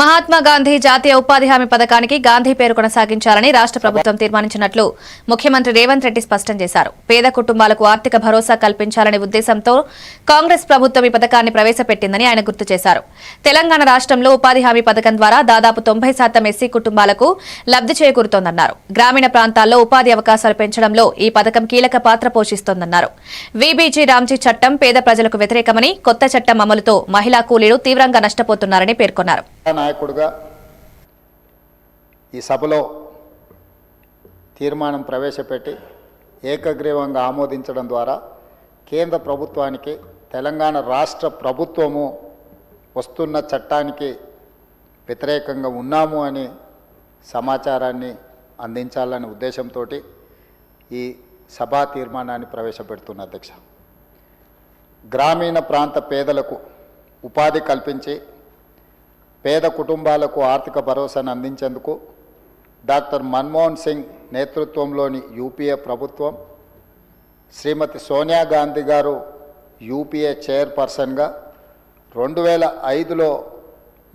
మహాత్మా గాంధీ జాతీయ ఉపాధి హామీ పథకానికి గాంధీ పేరు కొనసాగించాలని రాష్ట్ర ప్రభుత్వం తీర్మానించినట్లు ముఖ్యమంత్రి రేవంత్ రెడ్డి స్పష్టం చేశారు. పేద కుటుంబాలకు ఆర్థిక భరోసా కల్పించాలనే ఉద్దేశంతో కాంగ్రెస్ ప్రభుత్వం ఈ పథకాన్ని ప్రవేశపెట్టిందని ఆయన గుర్తు చేశారు. తెలంగాణ రాష్ట్రంలో ఉపాధి హామీ పథకం ద్వారా దాదాపు తొంభై శాతం ఎస్సీ కుటుంబాలకు లబ్ధి చేకూరుతోందన్నారు. గ్రామీణ ప్రాంతాల్లో ఉపాధి అవకాశాలు పెంచడంలో ఈ పథకం కీలక పాత్ర పోషిస్తోందన్నారు. వీబీజీ రామ్జీ చట్టం పేద ప్రజలకు వ్యతిరేకమని కొత్త చట్టం అమలుతో మహిళా కూలీలు తీవ్రంగా నష్టపోతున్నారని పేర్కొన్నారు. నాయకుడుగా ఈ సభలో తీర్మానం ప్రవేశపెట్టి ఏకగ్రీవంగా ఆమోదించడం ద్వారా కేంద్ర ప్రభుత్వానికి తెలంగాణ రాష్ట్ర ప్రభుత్వము వస్తున్న చట్టానికి వ్యతిరేకంగా ఉన్నాము అని సమాచారాన్ని అందించాలనే ఉద్దేశంతో ఈ సభా తీర్మానాన్ని ప్రవేశపెడుతున్న అధ్యక్ష. గ్రామీణ ప్రాంత పేదలకు ఉపాధి కల్పించి పేద కుటుంబాలకు ఆర్థిక భరోసాను అందించేందుకు డాక్టర్ మన్మోహన్ సింగ్ నేతృత్వంలోని యూపీఏ ప్రభుత్వం శ్రీమతి సోనియా గాంధీ గారు యూపీఏ చైర్పర్సన్గా రెండు వేల ఐదులో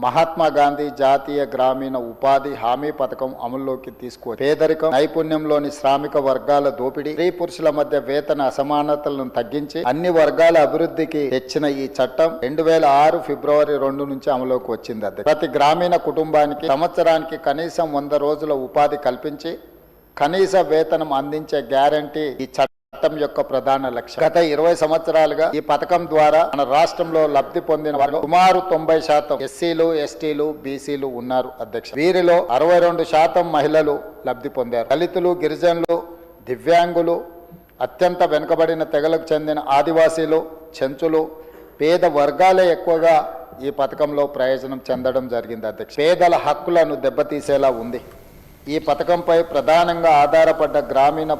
మహాత్మా గాంధీ జాతీయ గ్రామీణ ఉపాధి హామీ పథకం అమల్లోకి తీసుకు పేదరికం నైపుణ్యంలోని శ్రామిక వర్గాల దోపిడీ స్త్రీ పురుషుల మధ్య వేతన అసమానతలను తగ్గించి అన్ని వర్గాల అభివృద్ధికి తెచ్చిన ఈ చట్టం రెండు వేల ఆరు ఫిబ్రవరి రెండు నుంచి అమలులోకి వచ్చింది అది ప్రతి గ్రామీణ కుటుంబానికి సంవత్సరానికి కనీసం వంద రోజుల ఉపాధి కల్పించి కనీస వేతనం అందించే గ్యారంటీ ఈ చట్టం యొక్క ప్రధాన లక్ష్యం. గత ఇరవై సంవత్సరాలుగా ఈ పథకం ద్వారా మన రాష్ట్రంలో లబ్ధి పొందిన వారు సుమారు తొంభై శాతం ఎస్సీలు ఎస్టీలు బీసీలు ఉన్నారు అధ్యక్ష. వీరిలో అరవై రెండు శాతం మహిళలు లబ్ధి పొందారు. దళితులు గిరిజనులు దివ్యాంగులు అత్యంత వెనుకబడిన తెగలకు చెందిన ఆదివాసీలు చెంచులు పేద వర్గాలే ఎక్కువగా ఈ పథకంలో ప్రయోజనం చెందడం జరిగింది అధ్యక్ష. పేదల హక్కులను దెబ్బతీసేలా ఉంది. ఈ పథకంపై ప్రధానంగా ఆధారపడ్డ గ్రామీణ